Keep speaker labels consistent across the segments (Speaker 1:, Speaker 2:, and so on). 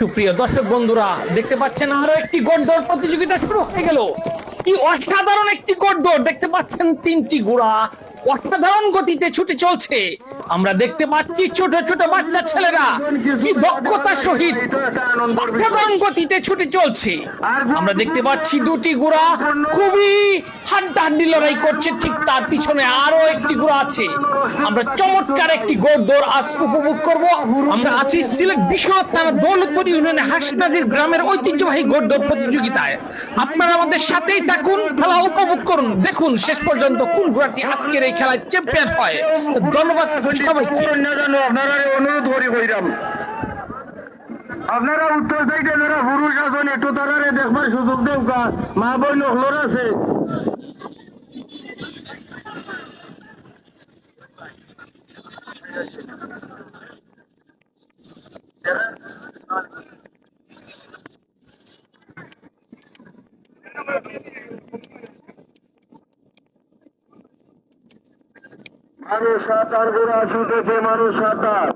Speaker 1: সুপ্রিয় দর্শক বন্ধুরা, দেখতে পাচ্ছেন আরও একটি গোড়দৌড় প্রতিযোগিতা শুরু হয়ে গেল। কি অসাধারণ একটি গোড়দৌড় দেখতে পাচ্ছেন তিনটি ঘোড়া অসাধারণ গতিতে ছুটে চলছে। আমরা দেখতে পাচ্ছি ছোট ছোট বাচ্চা ছেলেরা কি দক্ষতার সহিত অসাধারণ গতিতে ছুটে চলছে। আমরা দেখতে পাচ্ছি দুটি ঘোড়া খুবই হাড্ডাহাড্ডি লড়াই করছে, ঠিক তার পিছনে আরও একটি ঘোড়া আছে। আমরা চমৎকার একটি গোড়দৌড় আজ উপভোগ করব। আমরা আছি সিলেট বিশ্বনাথ থানা দৌলতপুর ইউনিয়নের হাসনাদির গ্রামের ঐতিহ্যবাহী গোড়দৌড় প্রতিযোগিতায়। আপনারা আমাদের সাথেই থাকুন, খেলা উপভোগ করুন। দেখুন শেষ পর্যন্ত কোন ঘোড়াটি আজকের এই খেলায় চ্যাম্পিয়ন হয়। ধন্যবাদ
Speaker 2: আপনারা অনুরোধ করি আপনারা উত্তর সাইডে যারা পুরুষ আছেন, একটু তারারে দেখবার সুযোগ দেব মা বোন হলোর আছে। মানুষ সাঁতার গোড়া ছুটেছে মানুষ সাঁতার।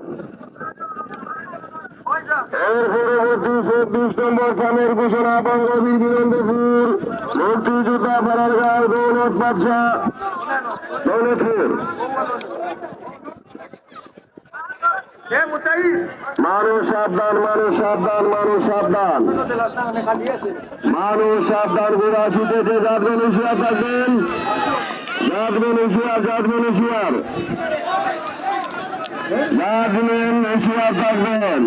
Speaker 2: মানুষ সাবধান মানুষ সাবধান মানুষ সাবধান। মানুষ সাবধান গোড়া ছুটেছে যাদবেন হুশিয়ার থাকবেন যাদবেন হুশিয়ার যাদবেন হুশিয়ার হুশিয়ার থাকবেন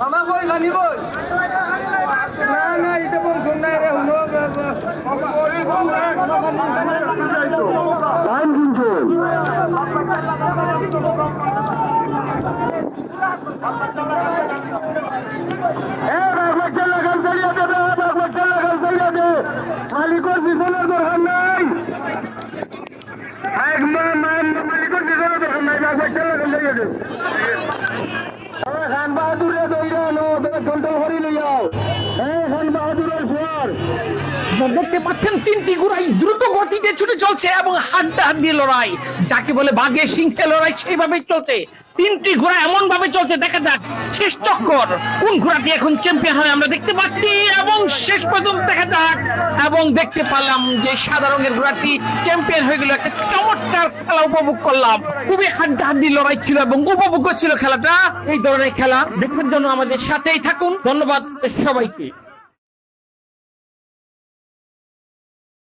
Speaker 3: মামা কই জানি কই না না এটা বম শুননাই রে হুনো
Speaker 2: মালিকর পিছনের দরকার নাই। মালিকর পিছনের দরকার নাই খান বাহাদুরে দইরা নো কন্ট্রোল করি লইয়াও। হ্যাঁ খান বাহাদুরের
Speaker 1: আপনারা দেখতে পাচ্ছেন তিনটি ঘোড়াই দ্রুত চলছে এবং হাড্ডাহাড্ডি লড়াই। যাকে বলে বাঘে সিংহে লড়াই, সেইভাবেই চলছে। তিনটি ঘোড়া এমন ভাবে চলছে, দেখা যাক, শেষ চক্কর। কোন ঘোড়াটি এখন চ্যাম্পিয়ন হয় আমরা দেখতে পাচ্ছি, এবং শেষ পর্যন্ত দেখা যাক। এবং দেখতে পারলাম যে সাদা রঙের ঘোড়াটি চ্যাম্পিয়ন হয়ে গেল, একটা চমৎকার খেলা উপভোগ করলাম। খুবই হাড্ডাহাড্ডি লড়াই ছিল এবং উপভোগ্য ছিল খেলাটা। এই ধরনের খেলা দেখার জন্য আমাদের সাথেই থাকুন। ধন্যবাদ সবাইকে।